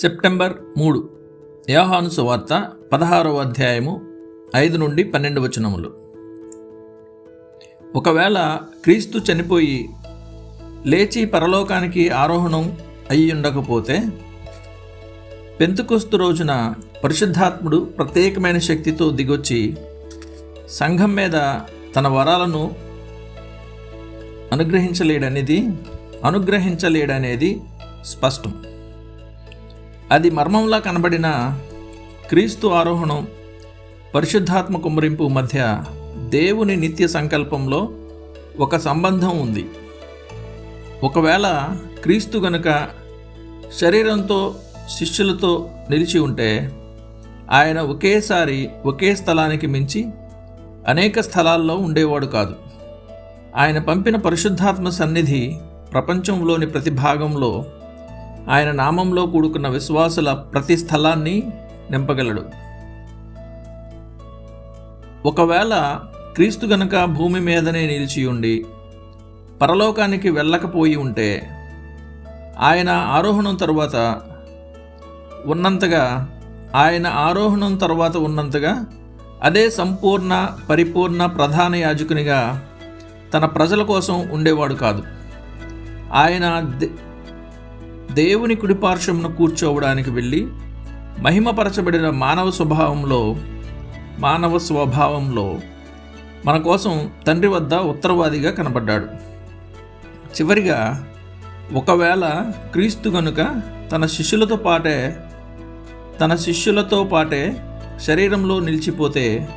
September మూడు. యోహాను సువార్త పదహారవ అధ్యాయము ఐదు నుండి పన్నెండు వచనములు. ఒకవేళ క్రీస్తు చనిపోయి లేచి పరలోకానికి ఆరోహణం అయి ఉండకపోతే పెంతుకొస్తు రోజున పరిశుద్ధాత్ముడు ప్రత్యేకమైన శక్తితో దిగొచ్చి సంఘం మీద తన వరాలను అనుగ్రహించలేడనేది అనుగ్రహించలేడనేది స్పష్టం. అది మర్మంలా కనబడిన క్రీస్తు ఆరోహణం పరిశుద్ధాత్మ కుమ్మరింపు మధ్య దేవుని నిత్య సంకల్పంలో ఒక సంబంధం ఉంది. ఒకవేళ క్రీస్తు గనుక శరీరంతో శిష్యులతో నిలిచి ఉంటే ఆయన ఒకేసారి ఒకే స్థలానికి మించి అనేక స్థలాల్లో ఉండేవాడు కాదు. ఆయన పంపిన పరిశుద్ధాత్మ సన్నిధి ప్రపంచంలోని ప్రతి భాగంలో ఆయన నామంలో కూడుకున్న విశ్వాసుల ప్రతి స్థలాన్ని నింపగలడు. ఒకవేళ క్రీస్తు గనుక భూమి మీదనే నిలిచి ఉండి పరలోకానికి వెళ్ళకపోయి ఉంటే ఆయన ఆరోహణం తర్వాత ఉన్నంతగా ఆయన ఆరోహణం తర్వాత ఉన్నంతగా అదే సంపూర్ణ పరిపూర్ణ ప్రధాన యాజకునిగా తన ప్రజల కోసం ఉండేవాడు కాదు. ఆయన దేవుని కుడిపార్శ్వమును కూర్చోవడానికి వెళ్ళి మహిమపరచబడిన మానవ స్వభావంలో మానవ స్వభావంలో మన కోసం తండ్రి వద్ద ఉత్తరవాదిగా కనబడ్డాడు. చివరిగా ఒకవేళ క్రీస్తు గనుక తన శిష్యులతో పాటే తన శిష్యులతో పాటే శరీరంలో నిలిచిపోతే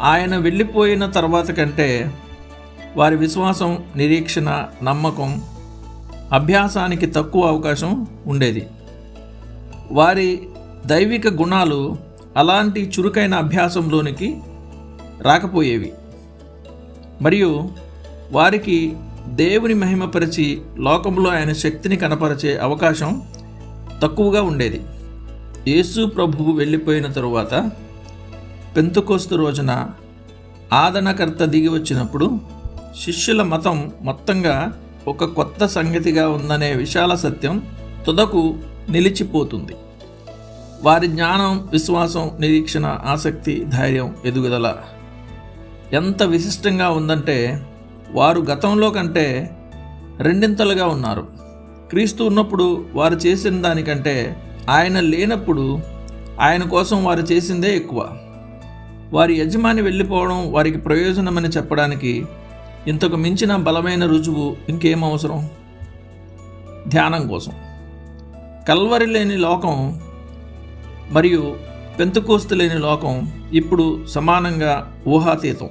ఆయన వెళ్ళిపోయిన తర్వాత కంటే వారి విశ్వాసం నిరీక్షణ నమ్మకం అభ్యాసానికి తక్కువ అవకాశం ఉండేది. వారి దైవిక గుణాలు అలాంటి చురుకైన అభ్యాసంలోనికి రాకపోయేవి. మరియు వారికి దేవుని మహిమపరిచి లోకంలో ఆయన శక్తిని కనపరిచే అవకాశం తక్కువగా ఉండేది. యేసు ప్రభువు వెళ్ళిపోయిన తరువాత పెంతుకోస్తు రోజున ఆదరణకర్త దిగి వచ్చినప్పుడు శిష్యుల మతం మొత్తంగా ఒక కొత్త సంగతిగా ఉందనే విశాల సత్యం తుదకు నిలిచిపోతుంది. వారి జ్ఞానం విశ్వాసం నిరీక్షణ ఆసక్తి ధైర్యం ఎదుగుదల. ఎంత విశిష్టంగా ఉందంటే వారు గతంలో కంటే రెండింతలుగా ఉన్నారు. క్రీస్తు ఉన్నప్పుడు వారు చేసిన దానికంటే ఆయన లేనప్పుడు ఆయన కోసం వారు చేసిందే ఎక్కువ. వారి యజమాని వెళ్ళిపోవడం వారికి ప్రయోజనమని చెప్పడానికి ఇంతకు మించిన బలమైన రుజువు ఇంకేం అవసరం? ధ్యానం కోసం. కల్వరి లేని లోకం మరియు పెంతుకోస్తు లేని లోకం ఇప్పుడు సమానంగా ఊహాతీతం.